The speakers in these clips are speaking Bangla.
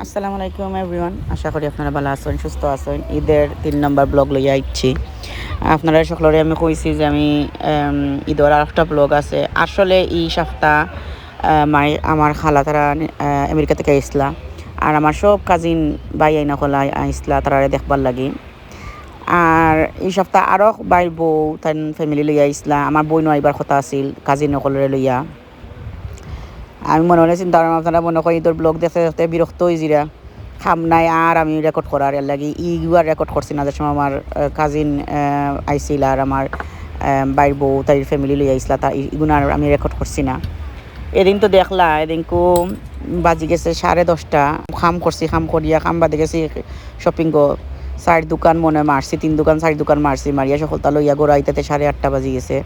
আসসালামু আলাইকুম এভরিওয়ান আশা করি আপনারা ভালো আছেন, সুস্থ আছেন। ঈদের তিন নম্বর ব্লগ লইয়া আইছি আপনারা সকলরে আমি কইছি যে আমি ঈদের আর একটা ব্লগ আছে। আসলে এই সপ্তাহ মাই, আমার খালা তারা আমেরিকা থেকে আইসলা। আর আমার সব কাজিন বাই আইনা খোলা আইসলা তারা দেখবার লাগি। আর এই সপ্তাহ আরও বাইর বউ তাই ফ্যামিলি লইয়া আইসলা। আমার বই আইবার কথা আছিল কাজিন সকলরে লইয়া। আমি মনে মনে চিন্তা করলাম আপনারা মনে করি তোর ব্লগ দেখতে দেখতে বিরক্ত হয়ে জিরা খাম নাই আর আমি রেকর্ড করার এর লাগি ইগুয়ার রেকর্ড করছি না, যে সময় আমার কাজিন আইছিল আর আমার বাইর বউ তাই ফ্যামিলি লই আইসলা তা ইগুনার আমি রেকর্ড করছি না। এদিন তো দেখলা, এদিনকু বাজি গেছে সাড়ে দশটা। খাম করছি খাম করিয়া খাম বাদে গেছি শপিং গো চার দোকান মনে মারছি তিন দোকান চারি দোকান মারছি মারিয়া সকলতা লইয়া গোড়াইতে সাড়ে আটটা বাজি গেছে।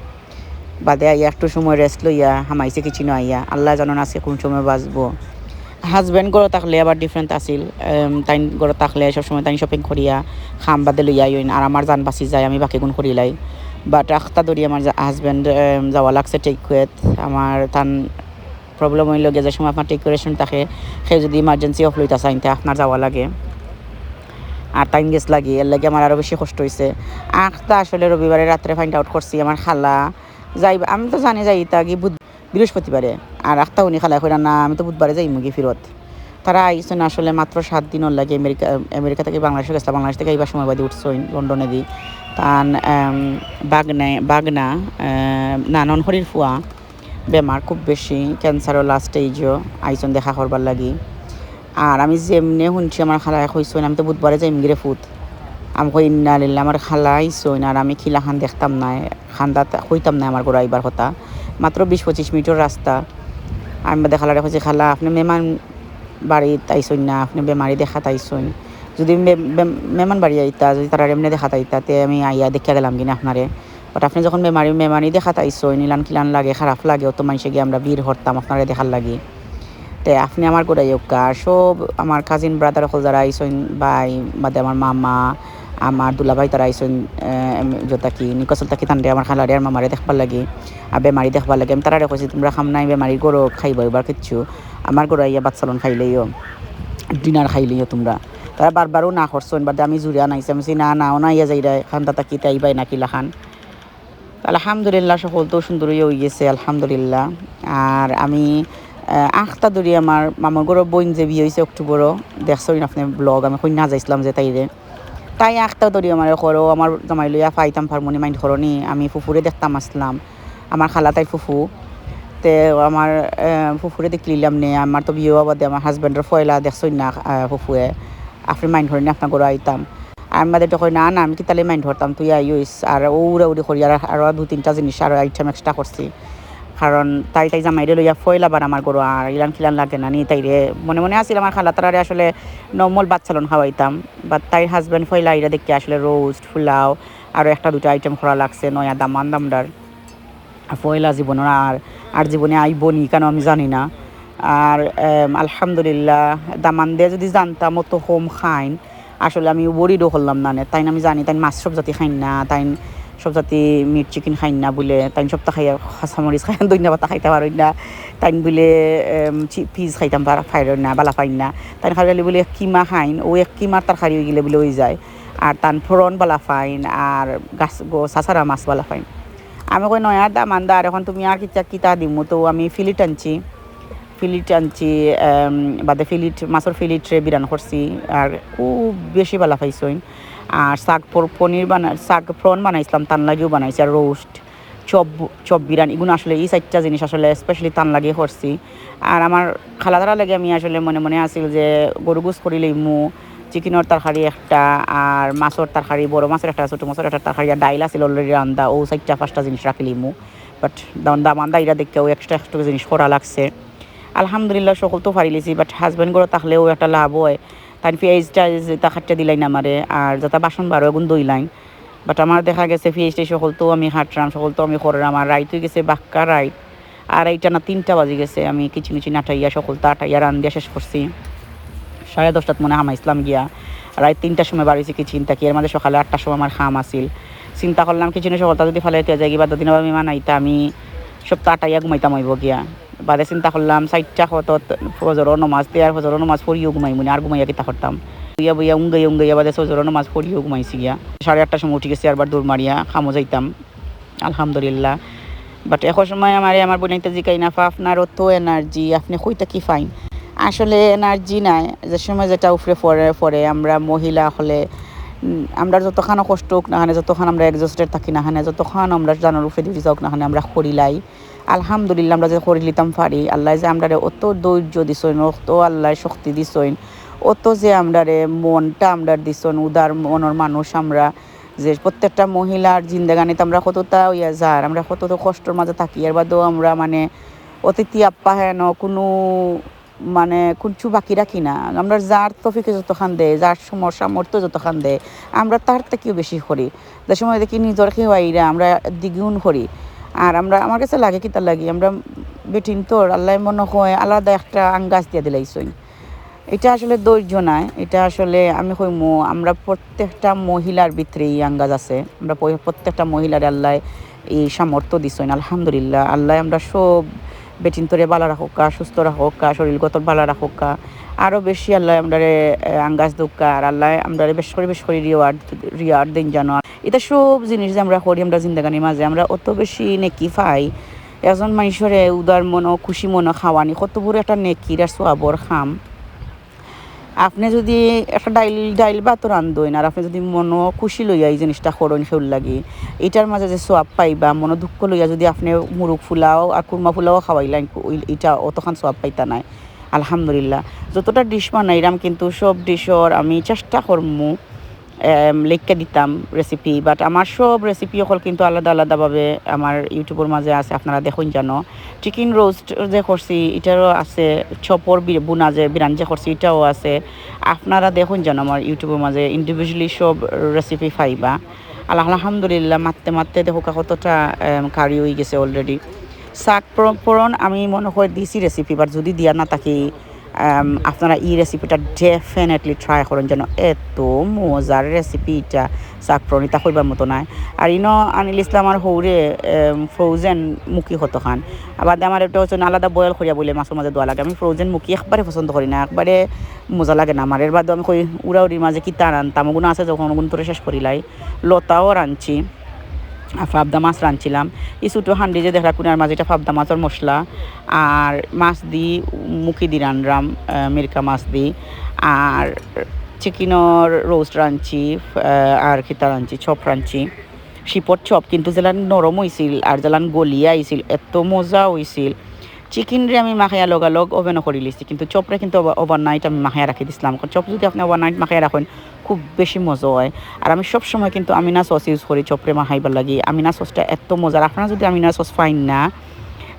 বাদে আইয়া একটু সময় রেস্ট লইয়া হামাইছে কিছু না আইয়া। আল্লাহ জানান আজকে কোন সময় বাঁচবো। হাজব্যান্ড গড় থাকলে আবার ডিফারেন্ট আছিল। তাই গড় থাকলে সবসময় তাই শপিং করিয়া খাম বাদে লইয়া আইন আর আমার জান বাঁচি যায়, আমি বাকি গুণ করিলাই বাট আখতা ধরি আমার হাজব্যান্ড যাওয়া লাগছে টেক কুয়েত আমার তান প্রবলেম হইল যে সময় আপনার টেক কুয়েশন থাকে, সে যদি ইমার্জেন্সি অফ লইতা চাইন তে আপনার যাওয়া লাগে। আর টাইম গেছ লাগে, এর লাগে আমার আরও বেশি কষ্ট হয়েছে আখটা আসলে রবিবারে রাত্রে ফাইন্ড আউট করছি, আমার খালা যাই আমি তো জানি যাই তা কি বুধ, বৃহস্পতিবারে। আর আখটা উনি খালা কইরা, না, আমি তো বুধবারে যাই মুগি ফিরত। তারা আইসেন আসলে মাত্র সাত দিনের লাগে আমেরিকা আমেরিকা থেকে বাংলাদেশে গেছিলাম বাংলাদেশ থেকে এইবার সময় বাদে উঠছইন লন্ডনে দি। তান বাগনে, বাগনা না, ননহরির ফুয়া, বেমার খুব বেশি, ক্যান্সারও লাস্ট স্টেজও আইসন দেখা করবার লাগি। আর আমি যেমনি শুনছি, আমার খালা হইসইন আমি তো বুধবারে যাইম গিরে ফুট আমি কই ইন্না লিল্লা আমার খালা আইসইন আর আমি খিলা খান দেখতাম না খান্দা হইতাম না আমার গোড়া আইবার কথা। মাত্র বিশ পঁচিশ মিনিটের রাস্তা আমি বাদে খালারে খালা, আপনি মেহমান বাড়িত আইসইন না? আপনি বেমারি দেখা তাইসইন যদি মে- বে- মেহমান বাড়ি আইতা, যদি তারা এমনি দেখা তাইতা তে আমি আইয়া দেখিয়া গেলাম কিনা আপনারে বাট আপনি যখন বেমারি মেমারি দেখা তাইসইন ইলান কিলান লাগে খারাপ লাগে অত মানুষে গিয়ে আমরা বীর হরতাম আপনারে দেখার লাগে। তে আপনি আমার গোড়াই আর সব আমার কাজিন ব্রাদার হল যারা আইসইন বাই, বাদে আমার মামা আমার দুলাভাই তারা আইসইন যতা কি নিকচল তাকি তান্ডে আমার খালারে আর মামারে দেখবার লাগে আর বেমারি দেখবার লাগে। আমি তারা কইছি তোমরা খাম নাই বেমারি গরো খাইব এবার কিচ্ছু। আমার গরো ইয়া বাচ্চালন খাইলেইও ডিনার খাইলেইও তোমরা। তারা বারবারও না করছেন বাদে আমি জুড়িয়া নাইছি। আমি না না ও না ইয়া যাই রায় খান তাতা কি তাইবাই না কিলা খান। আলহামদুলিল্লাহ সকল তো সুন্দরই হয়ে গেছে, আলহামদুলিল্লাহ। আর আমি আখটা ধরি আমার মামার গরো বইন যে বিয়ে হয়েছে অক্টোবরও দেখছেন আপনি ব্লগ আমি কন্যা যাইছিলাম যে তাইরে তাই আখটা ধরি আমার করো, আমার জামাই লইয়া ফাইতাম ফার্মনি, মাইন্ড করনি, আমি ফুফুরে দেখতাম আসলাম, আমার খালা তাই ফুফু, তে আমার ফুফুরে দেখলিলাম নে, আমার তো বিয়ে বাদে আমার হাজব্যান্ডের ফয়লা দেখছই না ফুফুয়ে আপনি মাইন্ড করেনি আপনার গরো আইতাম। আমি বাদে তো না না, আমি কি তাহলে মাইন্ড ধরতাম তুই আইস, আর উড়া উড়ি করি, আর আরও দু তিনটা জিনিস আরও আইটেম এক্সট্রা করছি। কারণ তাই তাই জামাইরে লইয়া ফয়লা বার আমার গরু, আর ইলান খিলান লাগে না, নি তাইরে মনে মনে আসছিল আমার খালা, তারারে আসলে নর্মাল বাচ্চালন খাওয়াইতাম। বাট তাইর হাজব্যান্ড ফয়লা ইরা দেখতে আসলে রোস্ট ফুলাও আরও একটা দুটো আইটেম করা লাগছে, নয়া দামান দামদার আর পয়লা জীবনের আর আর জীবনে আইবনি কেন আমি জানি না। আর আলহামদুলিল্লাহ, দামান দিয়ে যদি জানতাম অত হোম খাইন, আসলে আমি বড়িডও করলাম না। তাই আমি জানি, তাই মাছ সব জাতি খাইন না, তাই সব জাতি মিট চিকেন খাইন না বলে তাই সপ্তাহ খাই হাঁচামরিচ খাই, দৈন্য পাতা খাইতে পারেন না। তাই বলে পিস খাইতাম পারা ফাইরেন না, বালা ফাইন না। তাই খালি বলে, কিমা খাইন, ও এক কিমার তরকারি হয়ে গেলে বলে ওই যায়। আর তান ফোরন বালা ফাইন আর গাছ সাসারা মাছ বালা ফাইন আমি কই নয়া দাম আন্দার এখন তুমি আর কিতা কিতা দিমু? তো আমি ফিলিট আনছি। ফিলিট আনছি বাদে ফিলিট মাছের ফিলিট রে বিরান করছি আর খুব বেশি ভালো পাইছইন আর শাক পনির বানা শাক ফ্রন বানাইছিলাম তান লাগিও বানাইছি আর রোস্ট চপ চপ বিরান এগুলো আসলে এই চারটা জিনিস আসলে স্পেশালি তান লাগিয়ে করছি। আর আমার খালাদারা লাগে আমি আসলে মনে মনে আছিল যে গরু গুছ করিলে মু চিকেনের তরকারি একটা, আর মাছের তরকারি, বড় মাছের একটা, ছোটো মাছের একটা তরকারি, আর ডাইল আছিল অলরেডি রান্দা। ও চারটা পাঁচটা জিনিস রাখিলি মু বাট দামান্দা ইরা দেখে ও এক্সট্রা এক্সট্রা জিনিস করা লাগছে। আলহামদুলিল্লাহ, সকল তো পারিলিছি বাট হাজব্যান্ড করে থাকলেও একটা লাভ হয়। তাই পেঁয়াজটা যেটা খাটটা দিলাই না আমারে, আর যাতে বাসন বারো এগুন দইলাইন বাট আমার দেখা গেছে পেঁয়াজটা সকল তো আমি হাঁটরাম, সকল তো আমি করলাম আর রাইত হয়ে গেছে বাক্কা রাইত। আর এইটা না তিনটা বাজে গেছে, আমি কিচি মিচি নাটাইয়া, সকল তো আটাইয়া রান দিয়া শেষ করছি। সাড়ে দশটাত মনে হামাইছিলাম গিয়া। রাত তিনটার সময় বাড়িছি কি চিন্তা কি, এর মাঝে সকালে আটটার সময় আমার খাম আসিল চিন্তা করলাম কিচেনে সকলটা যদি ফেলে যায় কিবা দুদিন আমি মানাইতা, আমি সপ্তাহ আটাইয়া ঘুমাইতাম হইব গিয়া। বাদে চিন্তা করলাম চারটা কত ফজর নমাজ দেয়ার ফজর নমাজ পড়িও ঘুমাই মনে আর ঘুমাইয়া কিতা করতাম বইয়া বইয়া উঙ্গাইয়া উঙ্গাইয়া বাদে ফজর নমাজ পড়িও ঘুমাইছি গিয়া। সাড়ে আটটার সময় উঠে গেছি আরবার দৌড় মারিয়া খামো যাইতাম। আলহামদুলিল্লাহ। বাট এখন সময় আমার আমার বোনাইতে জিকাই না আপনার অত এনার্জি আপনি কইটা কি ফাইন আসলে এনার্জি নাই। যে সময় যেটা উপরে পরে পরে আমরা মহিলা হলে আমরা যতক্ষণ কষ্ট হোক না হানে যতক্ষণ আমরা এক্সস্টেড থাকি না হানে যতক্ষণ আমরা জানার উপরে দিতে যাওক না হানে আমরা করিলাই আলহামদুলিল্লাহ, আমরা যে করি লিতাম পারি আল্লাহ যে আমরা অত ধৈর্য দিছইন অত আল্লাহ শক্তি দিছইন অত যে আমরা রে মনটা আমরা দিছন, উদার মনের মানুষ আমরা, যে প্রত্যেকটা মহিলার জিন্দেগানিতে আমরা কতটা ইয়া যার, আমরা কত কষ্টর মাঝে থাকি, এর বাদেও আমরা মানে অতিথি আপ্যায়ন কোনো মানে কিছু বাকি রাখি না। আমরা যার তফিকে যতখান দেয়, যার সমর সামর্থ্য যতখান দেয়, আমরা তার থেকেও বেশি করি। যে সময় দেখি নিজের খেয়াইরা আমরা দ্বিগুণ করি। আর আমরা আমার কাছে লাগে কি তার লাগে? আমরা বেটিন তোর, আল্লাহ মনে হয় আলাদা একটা আঙ্গাজ দিয়ে দিলাইছই এটা আসলে ধৈর্য নাই এটা আসলে আমি কইমু, আমরা প্রত্যেকটা মহিলার ভিতরে এই আঙ্গাজ আছে। আমরা প্রত্যেকটা মহিলার আল্লাহ এই সামর্থ্য দিছইন আলহামদুলিল্লাহ। আল্লাহ আমরা সব বেটিন তোরে বালা রাখোকা, সুস্থ রাখোকা শরীরগত বালা রাখোকা। আরও বেশি আল্লাহ আমরা আঙ্গাজ দুকা আর আল্লাহ আমরা বেশ করে বেশ করে রিওয়ার্ড রিওয়ার্ড দিন জানো এটা সব জিনিস যে আমরা করি, আমরা জিন্দাগানির মাঝে। আমরা অত বেশি নেকি পাই। একজন মানুষরে উদার মনো, খুশি মনো খাওয়ানি, কত বড় একটা নেকির আর সোয়াবর খাম। আপনি যদি একটা ডাইল ডাইল বা তো রান্ধইন, আর আপনি যদি মন খুশি লইয়া এই জিনিসটা করুন সেউল লাগি, এটার মাঝে যে সোয়াব পাইবা, মন দুঃখ লইয়া যদি আপনি মুরুখ ফুলাও আর কুরমা ফুলাও খাওয়াইলেন এটা অতখান সোয়াব পাইতা নাই। আলহামদুলিল্লাহ। যতটা ডিশ বানাইলাম কিন্তু সব ডিশর আমি চেষ্টা করমু। লেখকে দিতাম রেসিপি বাট আমার সব রেসিপি অকল কিন্তু আলাদা আলাদাভাবে আমার ইউটিউবের মাঝে আছে, আপনারা দেখুন জানো চিকেন রোস্ট যে করছি, এটারও আছে চপর বি- বুনা যে, বিরান যে করছি, এটাও আছে। আপনারা দেখুন জানো আমার ইউটিউবের মাঝে ইন্ডিভিজুয়ালি সব রেসিপি পাইবা। আল্লাহ আলহামদুলিল্লাহ, মারতে মারতে দেখো কতটা কারি হয়ে গেছে অলরেডি শাক পরন আমি মনে হয় দিছি রেসিপি বাট যদি দিয়া না থাকি আপনারা এই রেসিপিটা ডেফিনেটলি ট্রাই করেন যেন এত মজার রেসিপি এটা শাক পরন এটা কইবার মতো নাই। আর ইনো আনিল ইসলাম আর হৌরে ফ্রোজেন মুখি হতো খান। আবার আমার একটা হচ্ছে আলাদা বয়েল করিয়া বলে মাছের মাঝে দোয়া লাগে। আমি ফ্রোজেন মুখি একবারে পছন্দ করি না, একবারে মজা লাগে না। আমার এর বাদে আমি কই উড়াউড়ির মাঝে কি তার আনতাম? ওগুলো আছে যখন ওগুলো তোরে শেষ করিলাই লতাও রাঁধছি ফাবদা মাছ রাঁধছিলাম। এই ছোটো হান্ডি যে দেখা কুনার মাঝে এটা ফাবদা মাছের মশলা। আর মাছ দি মুখি দি রানরাম মিরকা মাছ দি। আর চিকেনের রোস্ট রাঁধছি আর খিতা রাঁধছি, চপ রাঁধছি। শিপর চপ কিন্তু জেলান নরম হয়েছিল আর জেলান গলিয়া আইছিল এত মজা হয়েছিল চিকেন রে আমি মাখাইয়া লগালগ ওভেনও করে লিছি, কিন্তু চপরে কিন্তু ওভারনাইট আমি মাখাইয়া রাখি দিছিলাম। কারণ চপ যদি আপনি ওভারনাইট মাখাইয়া রাখেন, খুব বেশি মজা হয়। আর আমি সব সময় কিন্তু আমিনা সস ইউজ করি চপরে মাখাইবার লাগি। আমিনা সসটা এত মজার। আপনারা যদি আমিনা সস পাইন না,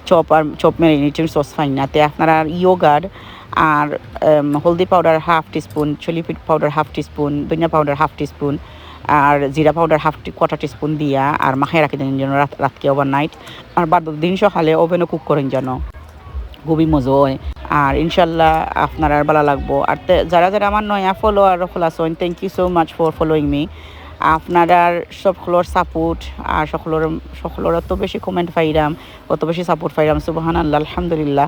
চপ আর চপ ম্যারিনেটেড সস পাইন না, তে আপনারা ইয়োগার আর হলদি powder half teaspoon chilli powder half teaspoon ধনিয়া পাউডার হাফ টিস্পুন আর জিরা পাউডার হাফ কোয়ার্টার টিস্পুন দিয়া আর মাখাই রাখি দেন যেন রাত রাতকে ওভারনাইট আর বাদ দিন সকালে ওভেনও কুক করেন যেন। খুবই মজা হয়। আর ইনশাল্লাহ আপনার আর ভালো লাগবো। আর যারা যারা আমার নয়া follower খোলাছেন thank you so much for following me আপনার সকলের সাপোর্ট আর সকলের সকলের অত বেশি কমেন্ট পাইরাম, অত বেশি সাপোর্ট পাইরাম সুবাহান আল্লাহ আলহামদুলিল্লাহ।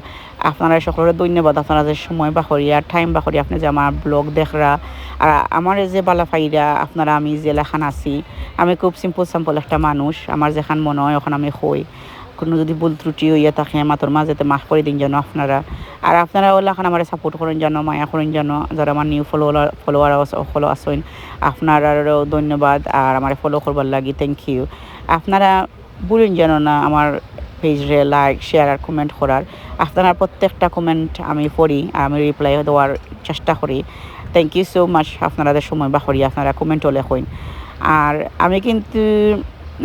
আপনারা সকলের ধন্যবাদ, আপনারা যে সময় বাহরিয়া টাইম বাহরি আপনি যে আমার ব্লগ দেখরা। আর আমার যে বালা ফাইরা আপনারা আমি যে লেখান আছি, আমি খুব সিম্পল সিম্পল একটা মানুষ। আমার যেখান মনে হয় ওখানে আমি হই। কোনো যদি ভুল ত্রুটি হইয়া থাকে মাতর মাঝেতে মাফ করে দিন যেন আপনারা। আর আপনারা ওলা এখন আমার সাপোর্ট করেন যেন, মায়া করেন যেন, যারা আমার নিউ ফলোয়ার ফলোয়ার ফলো আসেন আপনারও ধন্যবাদ আর আমার ফলো করবার লাগি থ্যাংক ইউ আপনারা বলুন যেন না আমার পেজরে লাইক শেয়ার আর কমেন্ট করার। আপনারা প্রত্যেকটা কমেন্ট আমি পড়ি, আমি রিপ্লাই দেওয়ার চেষ্টা করি। থ্যাংক ইউ সো মাচ আপনাদের সময় বা করি আপনারা কমেন্টও লেখেন আর আমি কিন্তু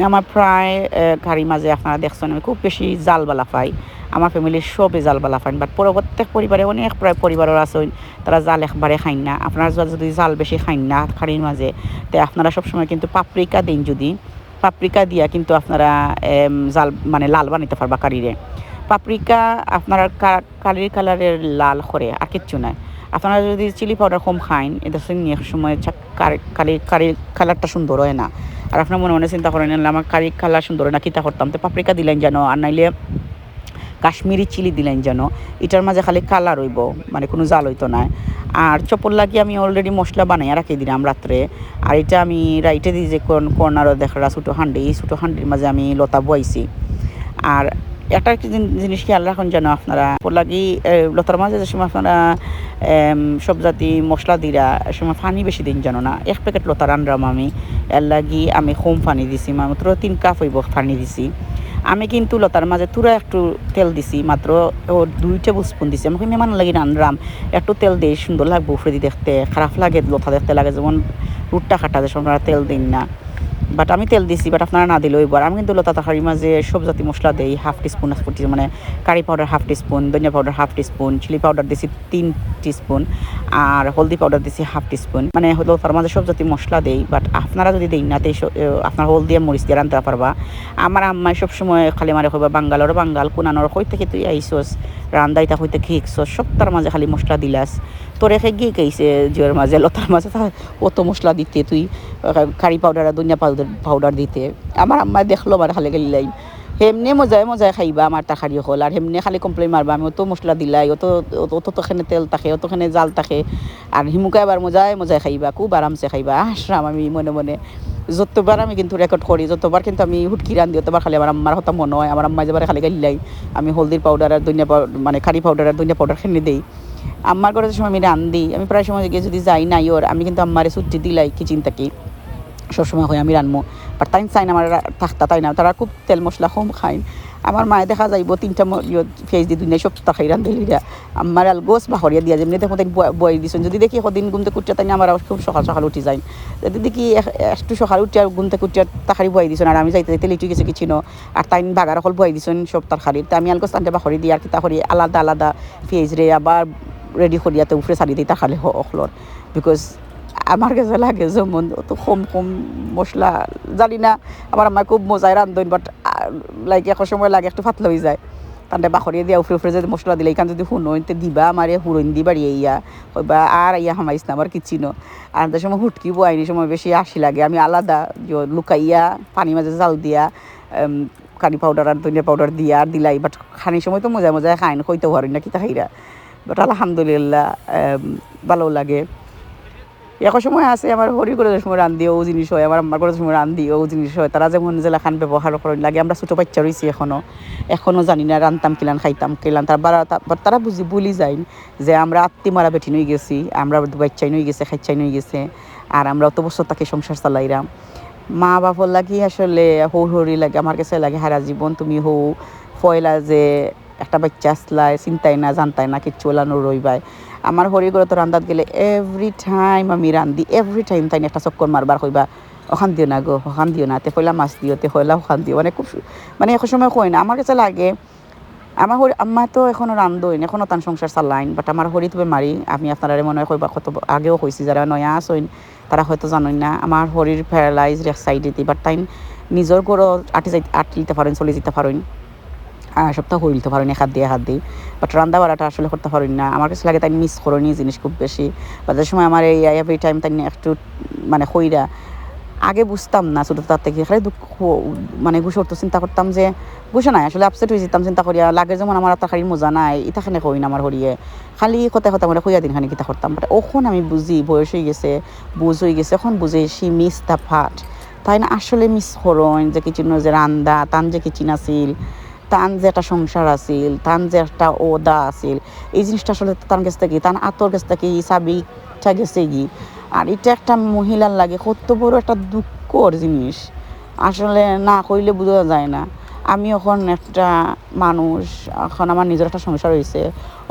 আমার প্রায় গাড়ির মাঝে আপনারা দেখছেন, আমি খুব বেশি জালবালা পাই। আমার ফ্যামিলির সবে জালবালা পান বাট পুরো প্রত্যেক পরিবারে অনেক প্রায় পরিবারের আছেন তারা জাল একবারে খাইন না। আপনারা যদি জাল বেশি খাইন না খাড়ির মাঝে, তো আপনারা সবসময় কিন্তু পাপরিকা দিন যদি। পাপরিকা দিয়া কিন্তু আপনারা জাল মানে লাল বানাইতে পারবা কারিরে পাপরিকা আপনারা কালির কালারের লাল করে আর কিচ্ছু নাই। আপনারা যদি চিলি পাউডার কম খাইন, এটা সময় চা- কারি কালি কারির কালারটা সুন্দর হয় না। আর আপনার মনে মনে চিন্তা করেন "না, আমার কারি কালার সুন্দর না কিতা করতাম? তো পাপরিকা দিলেন যেন আর নাইলে কাশ্মীরি চিলি দিলেন যেন এটার মাঝে খালি কালার হইব মানে কোনো জাল হইতো না। আর চপল লাগি আমি অলরেডি মশলা বানাইয়া রাখি দিলাম রাত্রে আর এটা আমি রাইটে দিই যে কোন কর্নারও দেখা ছোটো হান্ডি এই ছোটো হান্ডির মাঝে আমি লতা বইছি আর একটা একটা জিন- জিনিস খেয়াল রাখুন যেন আপনারা লাগি লতার মাঝে যে সময় আপনারা সব জাতি মশলা দিরা সময় পানি বেশি দিন যেন না এক প্যাকেট লতা রানরাম আমি এর লাগি আমি হোম পানি দিছি মাত্র তিন কাপ হইব পানি দিছি। আমি কিন্তু লতার মাঝে তুরা একটু তেল দিছি মাত্র ও দুই টেবিল স্পুন দিছি আমাকে মেমান লাগি রানরাম একটু তেল দিই সুন্দর লাগবে উফরে দেখতে খারাপ লাগে, লতা দেখতে লাগে, যেমন রুটটা কাটা যে সময় তেল দিন না। বাট আমি তেল দিছি বাট আপনারা না দিলেও এবার আমি কিন্তু লতা তরকারির মাঝে সব জাতি মশলা দেই হাফ টিস্পুন স্পুন মানে কারি পাউডার হাফ টিস্পুন ধনিয়া powder half teaspoon chilli powder দিছি তিন টিস্পুন আর হলদি পাউডার দিছি হাফ টিস্পুন মানে হলো তার মাঝে সব জাতি মশলা দেই বাট আপনারা যদি দেই না তাই আপনার হলদি আর মরিচ দিয়ে রান্তে পারবা। আমার আম্মাই সবসময় খালি মারে কইবা, বাঙ্গালোর বাঙ্গাল, কোনানোর কই থেকে তুই আইসস? রান্দাইতা হইতে খেয়েছস সব তার মাঝে খালি মশলা দিলাস। তোর একে গিয়ে কেছে জিওর মাঝে লতার মাঝে অত মশলা দিতে তুই কারি পাউডার আর ধনিয়া পাউডার পাউডার দিতে আমার আম্মা দেখল আমার খালি গেলাই হেমনে মজায় মজায় খাইবা আমার তাখারি হল আর হেমনে খালি কমপ্লেন মারবা আমি অত মশলা দিলাই অত অত তোখানে তেল থাকে অতখানে জাল থাকে আর হিমুকা এবার মজায় মজায় খাইবা খুব আরামসে খাইবা আসরাম আমি মনে মনে যতবার আমি কিন্তু রেকর্ড করি যতবার কিন্তু আমি হুটকি রান্ধি অতবার খালি আমার আম্মার হতা মনে হয় আমার আম্মা যেবার খালি গাইলাই আমি হলদির পাউডার আর ধনিয়া মানে কারি পাউডার আর ধনিয়া পাউডার খেলে দিই আম্মার ঘরে সময় আমি রান্ধি। আমি প্রায় সময় গিয়ে যদি যাই নাই ওর আমি কিন্তু আম্মারে ছুটি দিলাই কিচিন থাকি সবসময় হয় আমি রানমো বাট তাই চাই না, আমার থাকতা তাই না। তারা খুব তেল মশলা কম খায়। আমার মায়ে দেখা যাইব, তিনটা ফেস দি দুনিয়া সব তাকাই রান্ধলিরা আমার আল গোস বাহরিয়া দিয়া যেমনি দেখো তাই বই দিছেন। যদি দেখি সদিন গুমতে কুটিয়া তাই আমার খুব সকাল সকাল উঠি যাই যদি দেখি একটু সকাল উঠি আর গুমতে কুটিয়া তাকারি বই দিছেন, আর আমি যাইতে যাইতে লিটু গেছে, কিছু ন। আর তাই বাগার অকল বই দিছেন সব তারকারি তা আমি আলগোস তান্তে বাহরি দিই আর কি তাহরি আলাদা আলাদা ফেস রে, আবার রেডি করিয়াতে উফরে সারি দিই তাকালে অখলর বিকজ আমার কাছে লাগে যেমন অত কম কম মশলা জানি না, আমার আমার খুব মজায় রান্ধন বাট লাইক এক সময় লাগে, একটু ফাতলা হয়ে যায়। তান্তে বাখরিয়ে দিয়া উফরে উফরে যদি মশলা দিলে, এখান যদি শুনো তে দিবা, আমার হুরইন দি বাড়ি ইয়া। হইবা, আর ইয়া হামাইস না আমার ন। আর তার সময় হুটকি বয়াইনি, সময় বেশি আসি লাগে। আমি আলাদা লুকাইয়া, পানি মাঝে জাল দিয়া কারি পাউডার আর ধনিয়া পাউডার দিয়া, আর দিলাই। বাট খানি সময় তো মজায় মজায় খাইন হইতে পারি না কি তাহাইরা বাট আলহামদুলিল্লাহ ভালো লাগে। এক সময় আছে আমার হরি করে সময় রান্ধি, ও জিনিস হয়, আমার আম্মার করে সময় রান্ধি, ও জিনিস হয়। তারা যেমন জেলাখান ব্যবহার করেন, লাগে আমরা ছোটো বাচ্চা রয়েছি এখনও এখনও জানি না, রান্তাম কিলান, খাইতাম কিলান। তার তারা বুঝি বলি যাই যে আমরা আত্মি মারা বেটি নই গেছি, আমরা বাচ্চাই নই গেছে খাইচাই নই গেছে, আর আমরা অত বছর তাকে সংসার চালাইরাম মা বাপর লাগি আসলে হৌ হরি লাগে, আমার কাছে লাগে হারা জীবন, তুমি হৌ ফয়লা যে একটা বাচ্চা আসলাই চিন্তাই না, জানতাই না, কিচ্ছু ওলানো রইবাই। আমার হরি করে তো রান্দাত গেলে এভরি টাইম আমি রান্ধি এভরি টাইম তাই একটা চক্কর মারবার কইবা, ওখান দিও না গো, ওখান দিও না, তে হইলা মাছ দিও, তে হইলা ওখান দিও। মানে খুব মানে এক সময় কই না। আমার কাছে লাগে, আমার হরি, আম্মা তো এখনও রান্ধইন এখনও তার সংসার চালাইন বাট আমার হরি তবে মারি, আমি আপনারা মনে হয় কইবা কত আগেও কইছি, যারা নয়া আসইন তারা হয়তো জানেন না, আমার হরির প্যারালাইজ এক সাইডে বাট তাই নিজের গরো আটি যাই আটি দিতে পারেন চলে যেতে পারেন সপ্তাহ হইলতে পারেন এক হাত দিয়ে হাত দিয়ে। বাট রান্না বাড়াটা আসলে করতে পারেন না। আমার কাছে লাগে তাই মিস করেনি জিনিস খুব বেশি। বা যে সময় আমার এই এভরি টাইম তাই একটু মানে হইরা, আগে বুঝতাম না ছোটো তার থেকে। খালি দুঃখ মানে ঘুষ তো চিন্তা করতাম যে বুঝে নাই, আসলে আপসেট হয়ে যেতাম, চিন্তা করিয়া। লাগে যেমন আমার তার খালি মজা নাই ইতাখানে কই না আমার হরিয়ে। খালি কথা কথা মানে হইয়া দিন খানি কিতা করতাম। বাট ওখন আমি বুঝি, বয়স হয়ে গেছে, বুঝ হয়ে গেছে, এখন বুঝে সি মিস দ্য ফাট তাই না, আসলে মিস করন যে কিচিন যে রান্দা, তান যে কিচিন আছিল। তান যে একটা সংসার আছিল, তান যে একটা ওদা আছিল, এই জিনিসটা আসলে তার কাছ থেকে তান আতর কাছ থেকে সাবিকটা গেছে গি আর এটা একটা মহিলার লাগে, কত বড় একটা দুঃখর জিনিস। আসলে না কইলে বোঝা যায় না। আমি এখন একটা মানুষ, এখন আমার নিজের একটা সংসার হয়েছে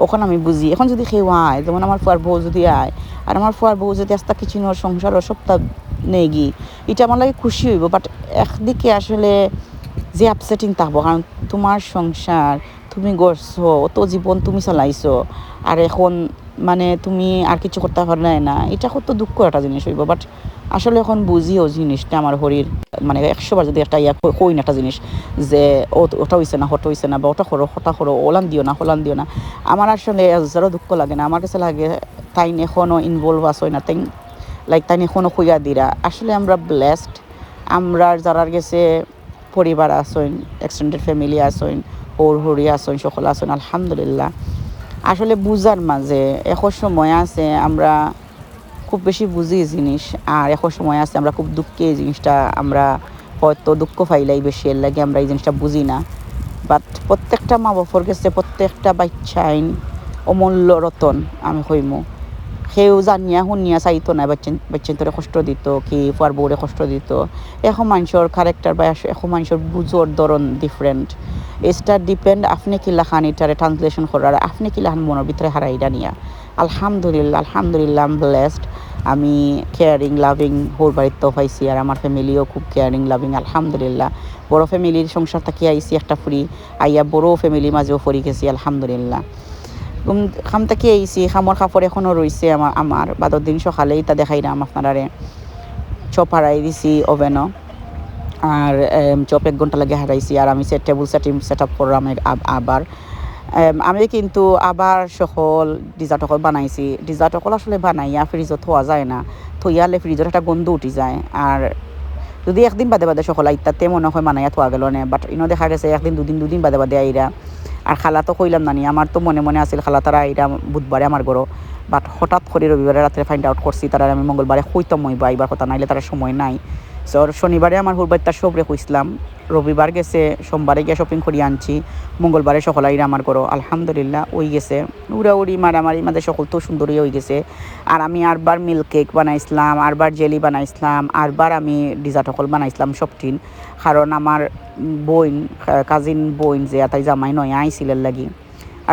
ওখন আমি বুঝি, এখন যদি কেউ আয়, যেমন আমার ফুয়ার বউ যদি আয়, আর আমার ফুয়ার বউ যদি আস্তা কিছু নোর সংসার সপ্তাহ নেই গি এটা আমার লাগে খুশি হইব বাট একদিকে আসলে যে আপসেটিং থাকব কারণ তোমার সংসার তুমি গড়ছো অত জীবন তুমি চালাইছো আর এখন মানে তুমি আর কিছু করতে পারলে না, এটা কত দুঃখ একটা জিনিস হইব বাট আসলে এখন বুঝিও জিনিসটা আমার হরির মানে একশো বার যদি একটা ইয়া কই- কই না একটা জিনিস যে ও- ওটা হইছে না হটা হইছে না, বা ওটা করো হটা করো ওলান দিও না হলান দিও না আমার আসলে যারও দুঃখ লাগে না আমার কাছে লাগে তাই এখনও ইনভলভ আসই না তাই লাইক তাই এখনও খুঁয়া দিরা আসলে আমরা ব্লেসড আমরা যারা গেছে পরিবার আসইন এক্সটেন্ডেড ফ্যামিলি আসইন ওর হরি আসন সকল আসন আলহামদুলিল্লাহ। আসলে বুঝার মাঝে এখন সময় আছে, আমরা খুব বেশি বুঝি জিনিস, আর এখন সময় আছে, আমরা খুব দুঃখে এই জিনিসটা, আমরা হয়তো দুঃখ পাইলাই বেশি, এর লাগে আমরা এই জিনিসটা বুঝি না। বাট প্রত্যেকটা মা বাপর কাছে প্রত্যেকটা বাচ্চা আইন অমূল্য রতন আমি কইমু সেও জানিয়া শুনিয়া চাইতো না, বাচ্চেন বাচ্চেন তোরে কষ্ট দিত, কি ফুয়ার বউরে কষ্ট দিত। এখন মানুষের ক্যারেক্টার বা এখন মানুষের বুঝোর ধরন ডিফারেন্ট এটা ডিপেন্ড আপনি কি লাখান এটারে ট্রান্সলেশন করার আপনি কি লাখান মনের ভিতরে হারাইটা নিয়া আলহামদুলিল্লাহ আলহামদুলিল্লাহ আম ব্লেসড আমি কেয়ারিং লাভিং হোর বাড়িতেও পাইছি আর আমার ফ্যামিলিও খুব কেয়ারিং লাভিং আলহামদুলিল্লাহ। বড় ফ্যামিলির সংসার থাকি আইছি একটা ফ্রি আইয়া বড় ফ্যামিলির মাঝেও ফরি গেছি, আলহামদুলিল্লাহ। ঘুম খাম থাকি আইছি খামর কাপড় এখনও রয়েছে আমার আমার বাদর দিন সকালেই তা দেখাইলাম আপনারারে। চপ হারাই দিছি ওভেনও আর চপ এক ঘণ্টা লাগে হারাইছি আর আমি টেবিল সেটিং সেট আপ করলাম আবার আমি কিন্তু আবার সকল ডিজার্ট সকল বানাইছি। ডিজার্ট সকল আসলে বানাইয়া ফ্রিজত থোয়া যায় না। থইয়ালে ফ্রিজত একটা গন্ধ উঠি যায়, আর যদি একদিন বাদে বাদে সকল আইতাতে মনে হয় মানাইয়া থোয়া গেল না? বাট ইনো দেখা গেছে, একদিন দুদিন দুদিন বাদে বাদে আইরা। আর খালা তো কইলাম নানি আমার তো মনে মনে আছিল খালা তারা আইরা বুধবারে আমার ঘরও বাট হঠাৎ করে রবিবারে রাত্রে ফাইন্ড আউট করছি, তারা আমি মঙ্গলবারে হইতাম মই বা এইবার কথা, নাইলে তারা সময় নাই। সো শনিবারে আমার হুরবাইতা সবরে কইসলাম রবিবার গেছে, সোমবারে গিয়ে শপিং করি আনছি। মঙ্গলবারে সকল আইরা আমার করো। আলহামদুলিল্লাহ, ওই গেছে। উড়াউড়ি, মারামারি, মাঝে সকল তো সুন্দরই হয়ে গেছে। আর আমি আরবার মিল্ক কেক বানাইছিলাম, আরবার জেলি বানাইছিলাম, আরবার আমি ডিজার্ট সকল বানাইছিলাম সবটিন। কারণ আমার বইন কাজিন বইন যে তাই জামাই নয়, আইছিলের লাগি।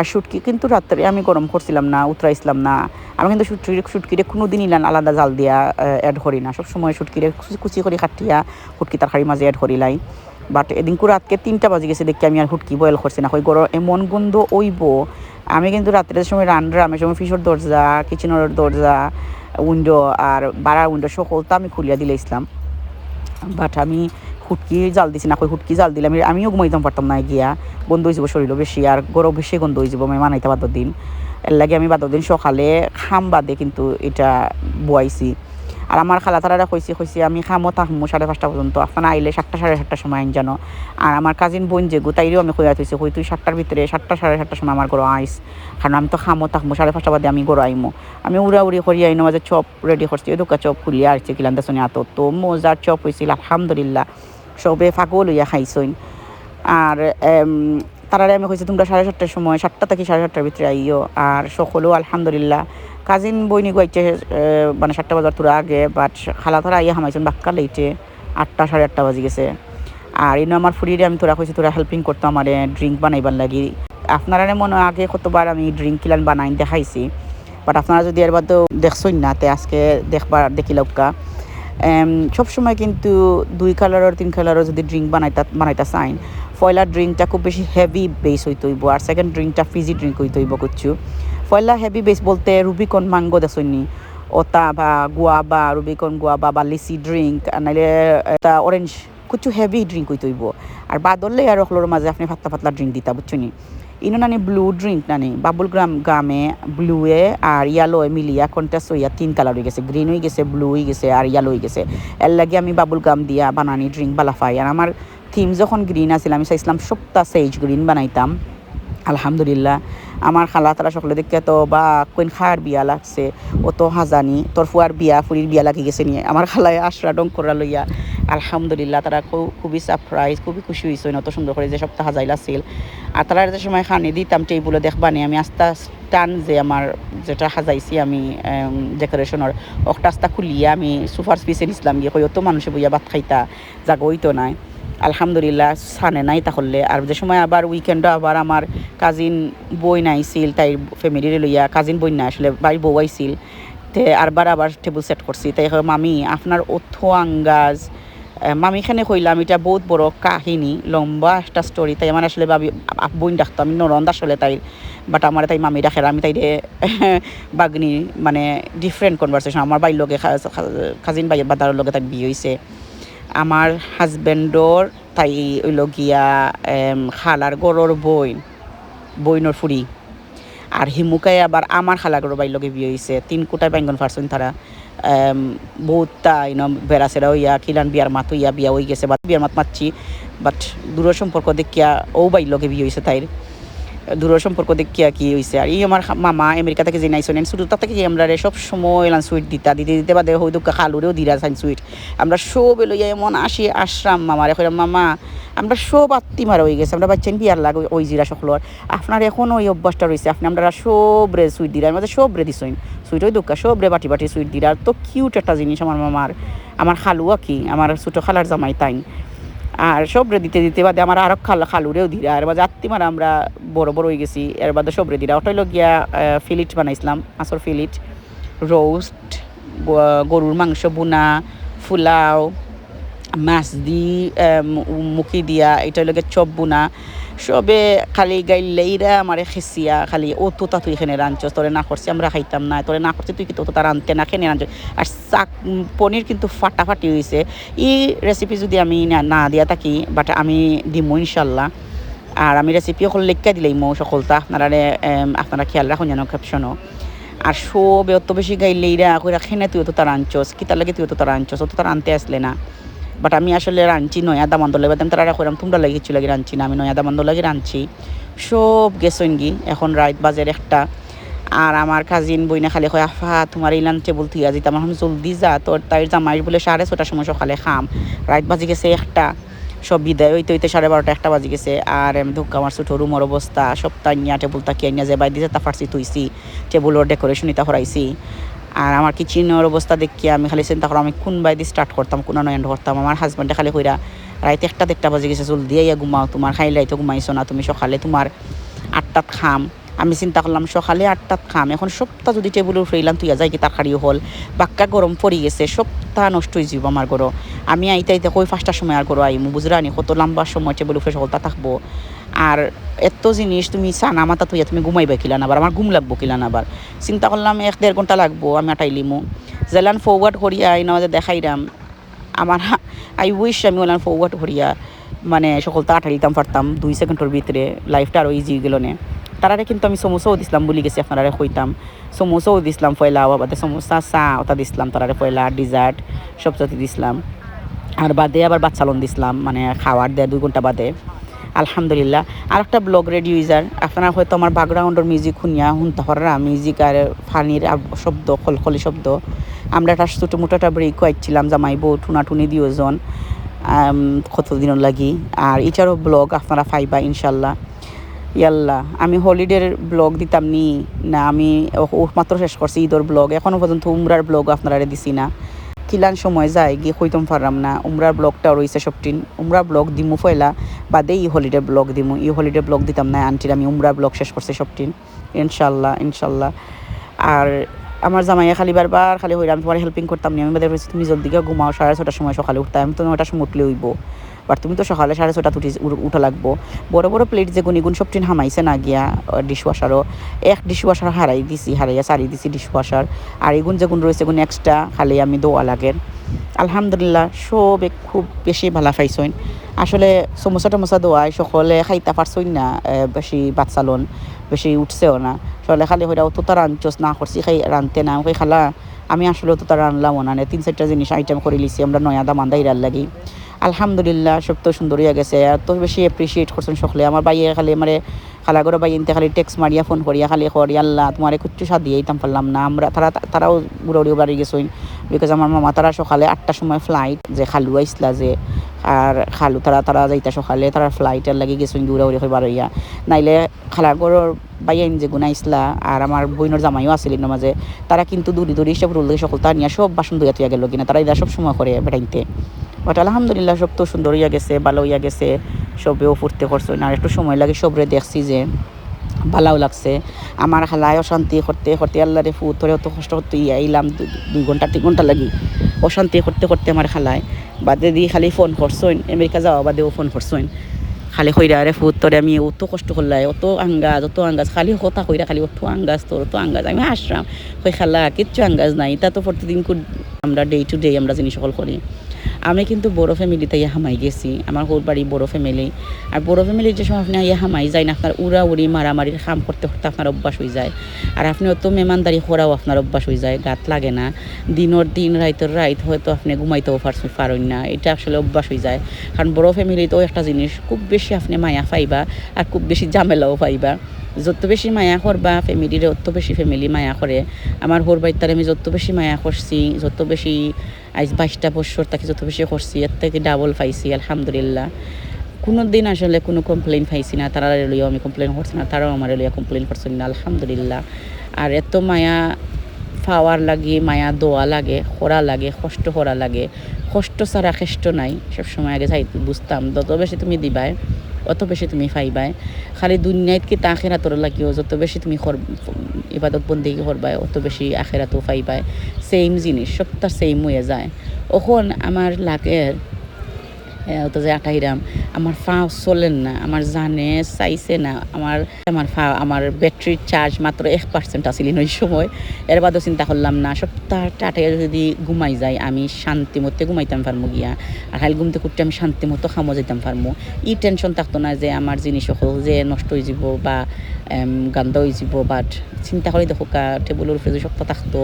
আর শুটকি কিন্তু রাত্রে আমি গরম করছিলাম না, উতরাইছিলাম না। আমি কিন্তু শুটকি, শুটকিরে কোনো দিনই না আলাদা জাল দিয়া অ্যাড করি না। সবসময় শুটকিরে কুচি করে কাটিয়া শুটকি তরকারির মাঝে অ্যাড করি লাই। বাট এদিন রাতকে তিনটা বাজে গেছে দেখি আমি আর হুটকি বয়েল করছি না। ওই গরম, এমন গন্ধ ওইব। আমি কিন্তু রাত্রের সময় রান্না, আমি সময় ফিসর দরজা কিচেনের দরজা উইন্ডো আর বাড়ার উইন্ডো সকল তো আমি খুলিয়া দিলে ইসলাম। বাট আমি হুটকি জাল দিছি না, কই হুটকি জাল দিলে আমি আমিও ঘুমাইতাম পারতাম না, গিয়া গন্ধ হয়ে যাব শরীরও বেশি, আর গরম বেশি গন্ধ হয়ে যাব, আমি মানাইতে বাদর দিন। এর লাগে আমি বাদর দিন সকালে খাম বাদে কিন্তু এটা বয়াইছি। আর আমার খালা তারা কইছি কইছি আমি খামো থাকমো সাড়ে পাঁচটা পর্যন্ত, আপনারা আইলে সাতটা সাড়ে সাতটার সময় আইন জানো। আর আমার কাজিন বোন যে তাইরেও আমি কইয়া থইছি, কই তুই সাতটার ভিতরে সাতটা সাড়ে সাতটার সময় আমার ঘর আইস, কারণ আমি তো খামো থাকমো সাড়ে পাঁচটা বাদে আমি ঘর আইমো। আমি উড়া উড়ি করি, আইনো মাঝে চপ রেডি করছি এদুকা চপ খুলিয়া আসছে, কিলান দেশনে আত তো মজার চপ হয়েছিল আলহামদুলিল্লাহ। সবে ফাঁকও লইয়া খাইছইন। আর তারারে আমি কইছি, তোমরা সাড়ে সাতটার সময়, সাতটা থেকে সাড়ে সাতটার ভিতরে আইও আর সকলেও আলহামদুলিল্লাহ, কাজিন বইনি গাইছে মানে সাতটা বাজার তোরা আগে বাট খালা তারা আইয়া হামাইছেন বাক্কা লেইটে, আটটা সাড়ে আটটা বাজে গেছে। আর ইনো আমার ফুরিরে আমি তোরা কইছি, তোরা হেল্পিং করতো আমার ড্রিঙ্ক বানাইবার লাগি। আপনারা মনে আগে কতবার আমি ড্রিঙ্ক কিলান বানাই দেখাইছি বাট আপনারা যদি এর বাদেও দেখছই না, তে আজকে দেখবার, দেখি দেখিলাউকা সব সময় কিন্তু দুই কালারের তিন কালারের যদি ড্রিঙ্ক বানাইতা বানাইতা চাইন পয়লা ড্রিঙ্কটা খুব বেশি হেভি বেস হইতে হইব আর সেকেন্ড ড্রিঙ্কটা ফিজি ড্রিঙ্ক হইতে হইব করছু পয়লা হেভি বেস বলতে রুবিকন মাঙ্গো দেখছনি ওটা বা গুয়া বা রুবিকন গুয়া বা লিসি ড্রিঙ্ক নাইলে এটা অরেঞ্জ কিছু হেভি ড্রিঙ্ক হইতে হইব। আর বাদলে আর অকলোর মাঝে আপনি পাতলা পাতলা ড্রিঙ্ক দিতা বুঝছনি ইনো নানি ব্লু ড্রিঙ্ক নানি। বাবুল গ্রাম গামে ব্লুয়ে আর ইয়ালোয়ে মিলিয়া কন্টেস্ট হইয়া তিন কালার হয়ে গেছে। গ্রিন হয়ে গেছে ব্লু হয়ে গেছে আর ইয়ালো হয়ে গেছে। এর লাগে আমি বাবুল গাম দিয়া বানানি ড্রিঙ্ক বালাফাই আর আমার থিম যখন গ্রিন আছিল, আমি চাইছিলাম সপ্তাহ সেইজ গ্রিন বানাইতাম। আলহামদুলিল্লাহ। আমার খালা তারা সকলে দেখতে তো, বা, কোন খার বিয়া লাগছে? ও তো হাজানি, তোর ফুয়ার বিয়া, ফুরির বিয়া লাগি গেছে নিয়ে। আমার খালায় আশরা ডং করা লইয়া, আলহামদুলিল্লাহ, তারা খু- খুবই সারপ্রাইজ খুবই খুশি হয়েছে অত সুন্দর করে যে সপ্তাহ হাজাইলা ছিল আর তারা যে সময় খানি দিতাম টেবিলে দেখবানি, আমি আস্তে টান যে আমার যেটা সাজাইছি আমি ডেকোরেশনের অকটা আস্তা খুলিয়া আমি সুপার স্পেসে নিছিলাম। গিয়ে অত মানুষে বইয়া ভাত খাইতা? জাগই তো নাই। আলহামদুলিল্লাহ, সানে নাই তাহলে। আর যে সময় আবার উইকেন্ডে আবার আমার কাজিন বই নাইছিল তাই ফ্যামিলির লইয়া কাজিন বই না আসলে বাড়ি বউ আইছিল। তে আরবার আবার টেবিল সেট করছি। তাই মামি, আপনার অথ আঙ্গাজ। মামি খানে কইলাম, এটা বহুত বড় কাহিনী, লম্বা একটা স্টোরি তাই আমার আসলে ভাবি বইন ডাকতো আমি নরন্দ আসলে তাই। বাট আমার তাই মামি ডাকে আমি তাই বাগনি মানে ডিফারেন্ট কনভারসেশন আমার বাইর লগে কাজিন বাইয়ের বাদার লগে তাই বিয়ে হয়েছে আমার হাজবেন্ডর তাই ওইল গিয়া খালার গরর বইন, বইনর ফুরি আর হিমুকাই আবার আমার খালাগর বাইর লগে বিয়ে হয়েছে তিন কোটায় বেঙ্গন ফারসন তারা বহুতটা ইন বেড়া সেরা হইয়া, খিলান বিয়ার মাত ইয়া বিয়া হয়ে গেছে, বা বিয়ার মাত মাতছি। বাট দূরের সম্পর্ক দেখিয়া ও বাই লগে বিয়ে হয়েছে তাইর। দূরের সম্পর্ক দেখিয়া কি হয়েছে আর এই আমার মামা আমেরিকা থেকে যে নাইছেন তার থেকে আমরা সব সময় এলাম সুইট দিতা, দিতে দিতে বাদে হয়তো খালুরেও দিরা সাইন সুইট আমরা সব লইয়া এমন আসি আশ্রাম মামার এখন মামা আমরা সব আত্মীমার হয়ে গেছে আমরা বাচ্চান বিয়ার লাগ ওই জিরা সকলর আপনার এখন ওই অভ্যাসটা রয়েছে আপনি আমরা সব রে সুইট দিরা আমাদের সব রে দিছইন সুইট ওই দুঃখা সব রে বাটি বাটি সুইট দিরা তো কিউট একটা জিনিস আমার মামার আমার খালুয়া কি আমার ছোটো খালার জামাই তাইন। আর সবরে দিতে দিতে বাদে আমার আরও খাল খালুরেও দিরা আর বাদে আত্মিমার আমরা বড় বড় হয়ে গেছি, এর বাদে সবরে দিরা ওটাই লোক গিয়া ফিলিট বানাইছিলাম আসর ফিলিট। রোস্ট গরুর মাংস বোনা, ফুলাও, মাছ দি মুখি দিয়া, এটা লগে চপ বুনা। সবে খালি গাইলেইরা আমারে খেসিয়া খালি ও তোতা তুই এখানে রাঁধছস, তোরে না করছি, আমরা খাইতাম না, তোরে না করছি, তুই কি তোতা রাঁধতে না খেনে রাঁধছ আর চাক পনির কিন্তু ফাটাফাটি হয়েছে এই রেসিপি যদি আমি না দিয়া থাকি বাট আমি দিমো ইনশাল্লাহ। আর আমি রেসিপি সকল লেখা দিলেই মো সকলটা আপনারা আপনারা খেয়াল রাখুন যেন ক্যাপশনও আর সবে অত বেশি গাইলেইরা কইরা খেনে তুই তো তার আনছস কিতার লাগে তুই তো তার আনছস অত তার আনতে আসলে না। বাট আমি আসলে রাঁধছি, নয়া দামান্দ লাগে বাদাম তারা কইরাম, তোমরা লাগে কিছু লাগে না। আমি নয়া দামান্দ লাগে রাঁধছি। সব গেছইন গি, এখন রাইত বাজের একটা। আর আমার কাজিন বইনা খালি কয়, আফা, তোমার এই লাঞ্চ টেবল তুই আজি আমার জলদি যা, তোর তাই জামাই বলে সাড়ে ছটার সময় সকালে খাম। রাইত বাজি গেছে একটা, সব বিদায় হইতে হইতে সাড়ে বারোটা একটা বাজি গেছে। আর আমি ধুকা আমার ছোটো রুমের অবস্থা, সব তাইনিয়া টেবুল তাকিয়ে নিয়ে যে বাই দিতে তা ফার্সি তুইছি টেবুলের ডেকোরেশন ইতা হরাইছি। আর আমার কিচেনের অবস্থা দেখি, আমি খালি চিন্তা করো, আমি কোন বাই দিয়ে স্টার্ট করতাম, কোন এন্ড করতাম, আমার হাজব্যান্ডে খালি কইরা রাইতে একটা দেড়টা বাজে গেছে চল দিয়ে ঘুমাও, তোমার খাইলে রাইতে ঘুমাইছো না, তুমি সকালে তোমার আটটাত খাম। আমি চিন্তা করলাম, সকালে আটটাত খাম, এখন সপ্তাহ যদি টেবিলের ফেরিলাম তুই যাই কি তাড়াতাড়িও হল। বাক্কা গরম পড়ি গেছে, সপ্তাহ নষ্ট হয়ে যাব আমার গরো। আমি আইতে আইতে কই পাঁচটার সময় আর গরো আইমু বুঝরা নি কত লম্বা সময় টেবিল ফ্রেশ হলতা থাকব। আর এত জিনিস তুমি চা সানা মাথা তুই তুমি ঘুমাইবা কিলা না আবার আমার ঘুম লাগবো কিলা না আবার চিন্তা করলাম, এক দেড় ঘণ্টা লাগবো, আমি আটাইলিমু জেলান ফরওয়ার্ড করিয়া আই না দেখাইলাম আমার আই উইশ আমি ওলান ফরওয়ার্ড করিয়া মানে সকল তাড়াতাড়ি দিতাম, পারতাম। দুই সেকেন্ডের ভিতরে লাইফটা আরও ইজি গেল নে। তারারে কিন্তু আমি সমোসাও দিছিলাম বলি গেছি আপনারা কইতাম। সমোসাও দিছিলাম পয়লা বাদে, সমোসা চা ওটা দিছিলাম তারারে পয়লা ডিজার্ট সব জাতি দিছিলাম আর বাদে আবার বাচ্চালন দিছিলাম মানে খাওয়ার দেয় দুই ঘণ্টা বাদে। আলহামদুলিল্লাহ। আর একটা ব্লগ রেডি ইউজার আপনারা হয়তো আমার ব্যাকগ্রাউন্ডের মিউজিক শুনিয়া শুনতে হরা মিউজিক আর ফানির শব্দ, খলখলি শব্দ। আমরা একটা ছোটো মোটো একটা ব্রেক কয়েছিলাম জামাই বউ টুনা টুনি দিওজন কতদিনের লাগি। আর এটারও ব্লগ আপনারা পাইবা ইনশাল্লাহ ইয়াল্লা, আমি হলিডের ব্লগ দিতাম নি, না, আমি মাত্র শেষ করছি ঈদর ব্লগ এখনও পর্যন্ত উমরার ব্লগ আপনারা দিছি না। কিলান সময় যায়, গিয়ে কইতাম পারলাম না, উমরার ব্লগটাও রয়েছে সবটিন উমরা ব্লগ দিমু ফয়লা বাদে ই হলিডে ব্লগ দিমু। ই হলিডে ব্লগ দিতাম, না, আন্টির আমি উমরা ব্লগ শেষ করছি সবটিন। ইনশাল্লাহ ইনশাল্লাহ। আর আমার জামাইয়া খালি বারবার খালি হইলাম তোমার হেল্পিং করতাম না, আমি বাদে তুমি জলদি গিয়ে ঘুমাও, সাড়ে ছটার সময় সকালে উঠতাম তো নয়টার সময় উঠলে হইব। বাট তুমি তো সকালে সাড়ে ছটা উঠি উঠা লাগবো। বড় বড় প্লেট যে গুনিগুন সব টিন হামাইছে না গিয়া ডিশ ওয়াশারও এক ডিশ ওয়াশার হারাই দিছি, হারাইয়া সারি দিছি ডিশ ওয়াশার আর এগুন যেগুন রয়েছে গুণ এক্সট্রা খালি আমি দোয়া লাগের আলহামদুলিল্লাহ, সবে খুব বেশি ভালা পাইছইন। আসলে সমোসা টমোসা দোয়ায় সকলে খাইতা পারছইন না বেশি বাচ্চালন, বেশি উঠছেও না। সকলে খালি হইরা অত তার রাঞ্চস না করছি, খাই রানতে না ওই খালা। আমি আসলে অত তার রানলাম না তিন চারটা জিনিস আইটেম করে লিছি, আমরা নয়া দাম আন্দা লাগি। আলহামদুলিল্লাহ, সব তো সুন্দর হইয়া গেছে। এত বেশি এপ্রিসিয়েট করছেন সকলে। আমার বাইয়ে খালি মানে খালা করে বাইয়ে ইনতে খালি টেক্স মারিয়া ফোন করিয়া খালি করি, আল্লাহ, তোমার কুচ্ছু সাদ দিয়ে ইতাম পারলাম না। আমরা, তারা, তারাও বুড়ো উড়িও বাড়ি গেছইন বিকজ আমার মামা তারা সকালে আটটার সময় ফ্লাইট যে খালু আইসলা যে, আর খালু তারা তারা যাইতা সকালে তারা ফ্লাইটের লাগি গেছইন গুড়া উড়ি হয়ে বাড়াইয়া নাইলে খালাগড়র বাইয়াইন যে গুনা আইসলা, আর আমার বইনের জামাইও আছিল ইনো মাঝে। তারা কিন্তু দূরি দূরি সব রুল সকল তার নিয়ে সব বাসন ধুয়া তুইয়া গেল কিনা। তারা ইদা সব সময় করে বেড়াইতে। বাট আলহামদুলিল্লাহ সব তো সুন্দর হইয়া গেছে, ভালো হইয়া গেছে। সবেও ফুর্তি করছে না, আর একটু সময় লাগে সবরে দেখছি যে ভালাও লাগছে। আমার খালায় অশান্তি করতে করতে আল্লাহ রে ফুট ধরে অত কষ্ট করতে ইয়া আইলাম দুই ঘণ্টা, তিন ঘণ্টা লাগি। অশান্তি করতে করতে আমার খালায় বাদে দিয়ে খালি ফোন করছইন আমেরিকা যাওয়া বাদেও ফোন করছইন খালি কইরা, আরে ফুট তোরে আমি অত কষ্ট করলাই, অত আঙ্গাজ অত আঙ্গাজ, খালি কথা কইরা খালি অত আঙ্গাজ, তোর অত আঙ্গাজ, আমি হাসলাম কই খালা, কিচ্ছু আঙ্গাজ নাই তা তো প্রতিদিন আমরা ডে টু ডে আমরা জিনিস সকল করি। আমি কিন্তু বড়ো ফ্যামিলিতে ইয়ে হামাই গেছি। আমার হোর বাড়ি বড় ফ্যামিলি। আর বড়ো ফ্যামিলির যে সময় আপনি ইয়ে হামাই যায় না আপনার উড়া উড়ি মারামারির কাম করতে করতে আপনার অভ্যাস হয়ে যায়। আর আপনি অত মেমানদারি করাও আপনার অভ্যাস হয়ে যায়, গাত লাগে না। দিনের দিন, রাইতের রাইত হয়তো আপনি ঘুমাইতেও পারছেন পারেন না। এটা আসলে অভ্যাস হয়ে যায়। কারণ বড় ফ্যামিলিতেও একটা জিনিস, খুব বেশি আপনি মায়া পাইবা আর খুব বেশি ঝামেলাও পাইবা। যত বেশি মায়া করবা ফ্যামিলিরে অত বেশি ফ্যামিলি মায়া করে আমার হোর বাড়িতে আমি যত বেশি মায়া করছি যত বেশি আজ বাইশটা বছর তাকে যত বেশি করছি এর থেকে ডাবল পাইছি, আলহামদুলিল্লাহ। কোনো দিন আসলে কোনো কমপ্লেন পাইছি না তারা লইয়াও আমি কমপ্লেন করছি না তারাও আমার লইয়া কমপ্লেন করছেন না, আলহামদুলিল্লাহ। আর এত মায়া পাওয়ার লাগে, মায়া দোয়া লাগে খরা লাগে, কষ্ট করা লাগে। কষ্ট ছাড়া কেষ্ট নাই, সবসময় আগে চাই বুঝতাম যত বেশি তুমি দিবাই। অত বেশি তুমি ফাইবাই খালি দুনিয়াত কি তা আখেরাতর লাগিও, যত বেশি তুমি ইবাদত বন্দী করবাই অত বেশি আখেরাতও পাইবাই সেম জিনিস সবটা সেম হয়ে যায়। ওখন আমার লাগের তো যে আটাইরাম আমার ফাও চলেন না, আমার জানে চাইছে না। আমার আমার ফা আমার ব্যাটারির চার্জ মাত্র এক পার্সেন্ট আছিল ওই সময়। এর বাদও চিন্তা করলাম না সপ্তাহ টাটাই যদি ঘুমাই যায়, আমি শান্তি মতো ঘুমাইতাম পারমু গিয়া। আর খালি ঘুমতে করতে আমি শান্তি মতো খামো যেতাম পারমু। ই টেনশন থাকতো না যে আমার জিনিস সকল যে নষ্ট হয়ে যাব বা গান্ধ হয়ে যাব বাট চিন্তা করে দেখো কা টেবুলের উপরে যদি সপ্তাহ থাকতো,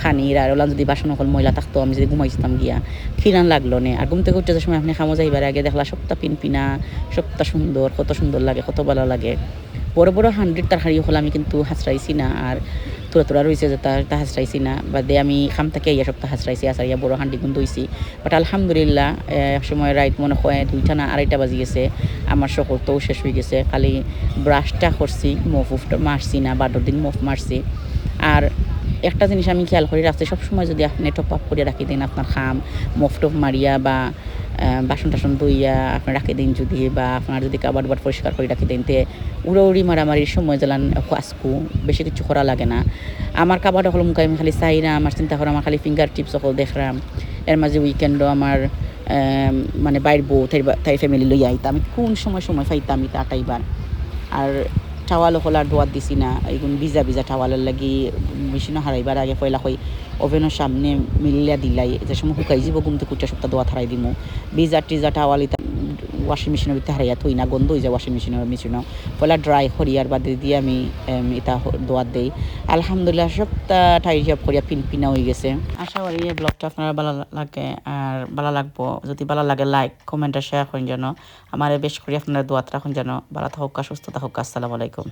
খানির আর ওলা যদি বাসন সকল ময়লা থাকতো, আমি যদি ঘুমাইছিলাম গিয়া। খিরান লাগল নে। আর ঘুমতে করতে যে সময় আপনি খামো যাইবার আগে দেখলা সপ্তাহ পিন পিনা সপ্তাহ সুন্দর, কত সুন্দর লাগে, কত ভালো লাগে। বড় বড় হান্ড্রেড তার হারিয়ে হলে আমি কিন্তু হাসরাইছি না, আর তোরা তোরা রয়েছে যে তার তা হাসরাইছি না। বা দে আমি খাম থেকে ইয়া সপ্তাহ হাসরাইছি আসার ইয়া বড় হান্ডি কিন্তু হইছি বাট আলহামদুলিল্লাহ এক সময় রাইট মনে হয় দুইটা না আড়াইটা বাজি গেছে। আমার সকল তো শেষ হয়ে গেছে। খালি ব্রাশটা করছি মফ মারছি না বারোর দিন মফ মারছি। আর একটা জিনিস আমি খেয়াল করি রাখছি সবসময় যদি আপনি টপ আপ করে রাখি, দিন আপনার খাম মফ টপ মারিয়া বা বাসন টাসন ধুইয়া আপনি রাখি দিন যদি বা আপনার যদি কাবার বার পরিষ্কার করে রাখি দিন, তে উড়ি মারামারির সময় জ্বালান আসকু বেশি কিছু করা লাগে না। আমার কাবার হল মুখে আমি খালি চাই না আমার চিন্তা করা আমার খালি ফিঙ্গার টিপস সকল দেখলাম এর মাঝে উইকেন্ডও আমার মানে বাইর বউ, তাই ফ্যামিলি লইয়া আইতাম। আমি কোন সময় সময় পাইতাম আমি তাটাইবার আর টাওয়াল হল আর দোয়ার দিছি না এগুন ভিজা ভিজা টাওয়ালের লাগি, মেশিনও হারাইবার আগে পয়লা হই ওভেনের সামনে মিলিয়া দিলাই। যে সময় শুকাই যাব ঘুমতে কুটা সপ্তাহ দোয়া হারাই দিমু। ভিজা টিজা টাওয়াল ওয়াশিং মেশিনের ভিতরে হারাইয়া থই না গন্ধ হয়ে যায় ওয়াশিং মেশিনের মেশিনও পয়লা ড্রাই হরিয়ার বাদে দিয়ে আমি এটা দোয়ার দেই। আলহামদুলিল্লাহ সপ্তাহ ঠাই হিসাব করিয়া পিন পিনা হয়ে গেছে। আশা করি এই ব্লগটা আপনারা ভালো লাগে আর ভালো লাগবো। যদি ভালো লাগে লাইক কমেন্ট শেয়ার করেন যেন। আমার বেশ করি আপনারা দোয়াত রাখুন যেন। ভালো থাকুক সুস্থ থাকুক। আসসালামু আলাইকুম।